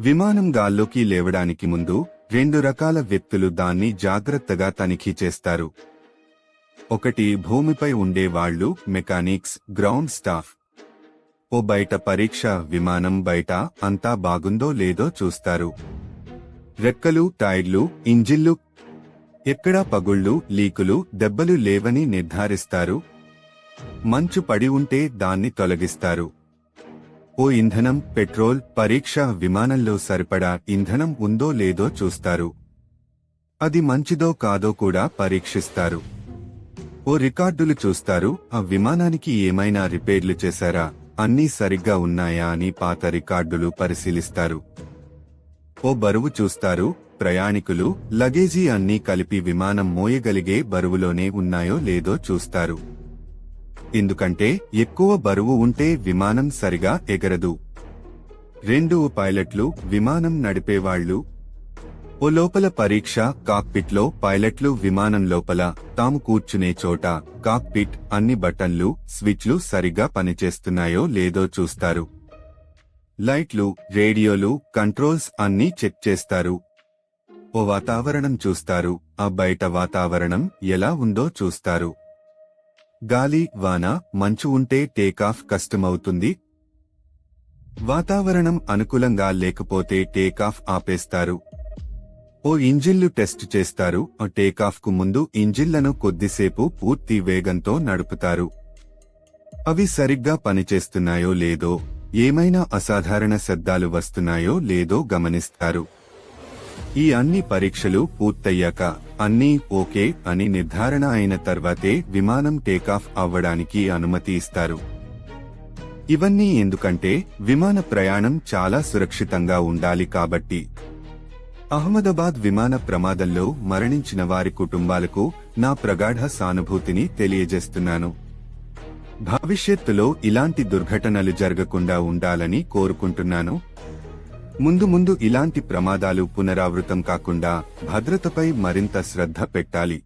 విమానం గాల్లోకి లేవడానికి ముందు రెండు రకాల వ్యక్తులు దాన్ని జాగ్రత్తగా తనిఖీ చేస్తారు. ఒకటి భూమిపై ఉండే వాళ్ళు మెకానిక్స్ గ్రౌండ్ స్టాఫ్. ఓ బయట పరీక్ష విమానం బయట అంతా బాగుందో లేదో చూస్తారు. రెక్కలు టైర్లు ఇంజిన్లు. ఎక్కడా పగుళ్ళు లీకులు దెబ్బలు లేవని నిర్ధారిస్తారు. మంచు పడి ఉంటే దాన్ని తొలగిస్తారు. ఓ ఇంధనం పెట్రోల్ పరీక్ష విమానంలో సరిపడా ఇంధనం ఉందో లేదో చూస్తారు. అది మంచిదో కాదో కూడా పరీక్షిస్తారు. ఓ రికార్డులు చూస్తారు ఆ విమానానికి ఏమైనా రిపేర్లు చేశారా అన్నీ సరిగ్గా ఉన్నాయా అని పాత రికార్డులు పరిశీలిస్తారు. ఓ బరువు చూస్తారు ప్రయాణికులు లగేజీ అన్నీ కలిపి విమానం మోయగలిగే బరువులోనే ఉన్నాయో లేదో చూస్తారు. ఎందుకంటే ఎక్కువ బరువు ఉంటే విమానం సరిగా ఎగరదు. రెండు పైలట్లు విమానం నడిపేవాళ్ళు ఓ లోపల పరీక్ష కాక్పిట్లో పైలట్లు విమానం లోపల. తాము కూర్చునే చోట కాక్పిట్ అన్ని బటన్లు స్విచ్లు సరిగా పనిచేస్తున్నాయో లేదో చూస్తారు. లైట్లు రేడియోలు కంట్రోల్స్ అన్నీ చెక్ చేస్తారు. ఓ వాతావరణం చూస్తారు. ఆ బయట వాతావరణం ఎలా ఉందో చూస్తారు. గాలి వాన మంచు ఉంటే టేకాఫ్ కష్టమవుతుంది. వాతావరణం అనుకూలంగా లేకపోతే టేకాఫ్ ఆపేస్తారు. ఓ ఇంజిన్లు టెస్ట్ చేస్తారు టేకాఫ్కు ముందు ఇంజిన్లను కొద్దిసేపు పూర్తి వేగంతో నడుపుతారు. అవి సరిగ్గా పనిచేస్తున్నాయో లేదో ఏమైనా అసాధారణ శబ్దాలు వస్తున్నాయో లేదో గమనిస్తారు. ఈ అన్ని పరీక్షలు పూర్తయ్యాక అన్నీ ఓకే అని నిర్ధారణ అయిన తర్వాతే విమానం టేకాఫ్ అవ్వడానికి అనుమతి ఇస్తారు. ఇవన్నీ ఎందుకంటే విమాన ప్రయాణం చాలా సురక్షితంగా ఉండాలి కాబట్టి. అహ్మదాబాద్ విమాన ప్రమాదంలో మరణించిన వారి కుటుంబాలకు నా ప్రగాఢ సానుభూతిని తెలియజేస్తున్నాను. భవిష్యత్తులో ఇలాంటి దుర్ఘటనలు జరగకుండా ఉండాలని కోరుకుంటున్నాను. ముందు ముందు ఇలాంటి ప్రమాదాలు పునరావృతం కాకుండా భద్రతపై మరింత శ్రద్ధ పెట్టాలి.